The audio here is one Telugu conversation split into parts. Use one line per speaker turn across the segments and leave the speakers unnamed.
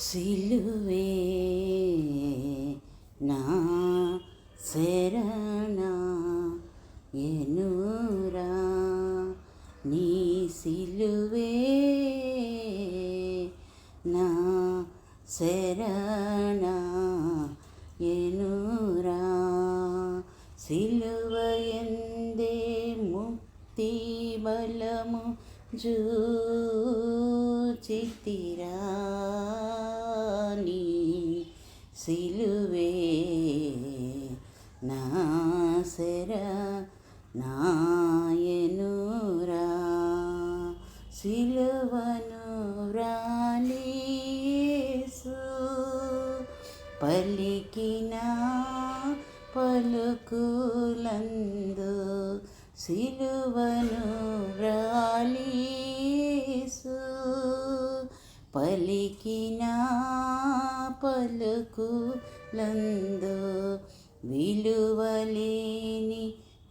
సిలువే నా శరణ ఎనురా. నీ సిలువే నా శరణ ఎనురా. సిలువ ఎందే ముక్తి బలము జూ నీ సిలువే నా నాయనురా. సిలువను వ్రాలీసు పలికిన పలుకులందు సిలువను రాలీ పలికిన పలుకులందు విలువలేని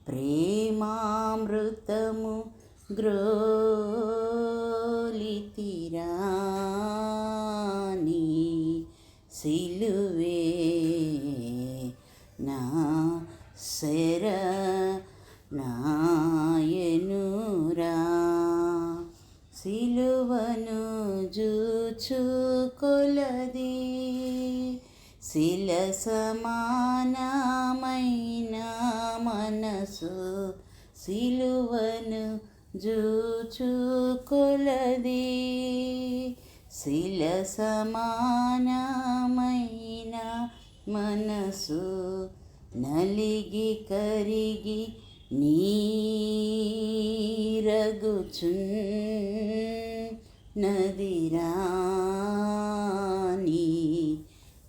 ప్రేమామృతము గ్రోలితిరాని సిలువే నా శర నా జూచు కొలది శిల సమానమైన మనసు సిలువను జూచు కొలది శిల సమానమైన మనసు నలిగి కరిగి నీరగుచున్ నదిరాని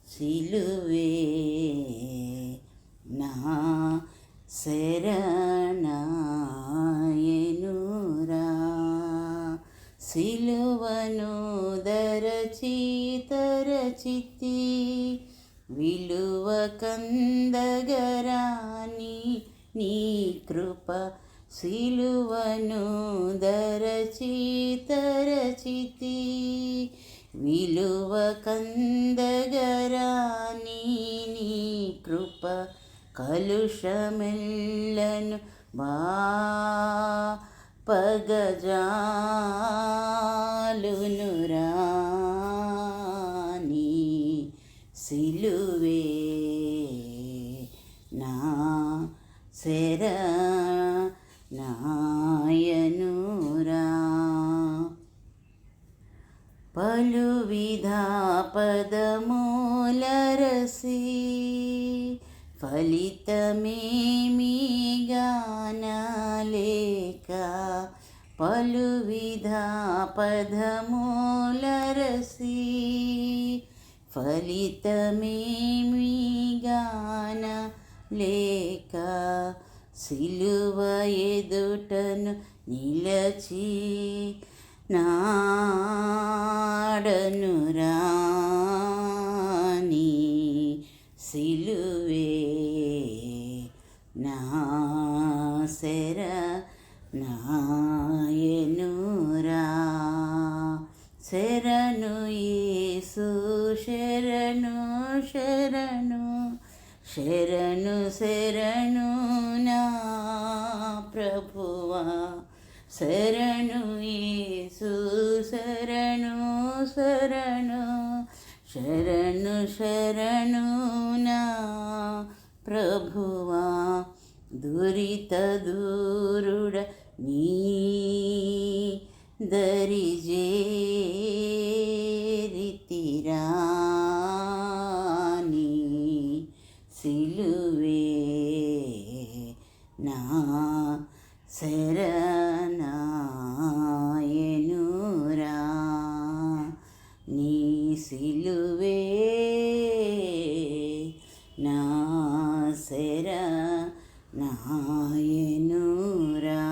సిలువే నా శరణాయనురా. సిలువను దరచి తరచితి విలువ కందగరాని నీ కృప సిలువను దరచి తరచితి విలువ కందగరాని కృప కలుషమెల్లను బా పగజాలునురా నీ సిలువే నా శరా నాయనురా. పలు విధా పదమూలరసి ఫలితమేమిగానలేక పలు విధా పదమూలరసి ఫలితమేమి లేక సిలువ ఎదుటను నిలచి నాడను రాని సిలువే నా శర నాయనురా శరణు యేసు శరణు శరణు శరణు శరణు శరణునా ప్రభువా శరణు యేసు శరణు శరణు శరణు శరణునా ప్రభువా దురిత దూరుడ నీ దరిజేరితిరాని సిలువే శర నాయనురా.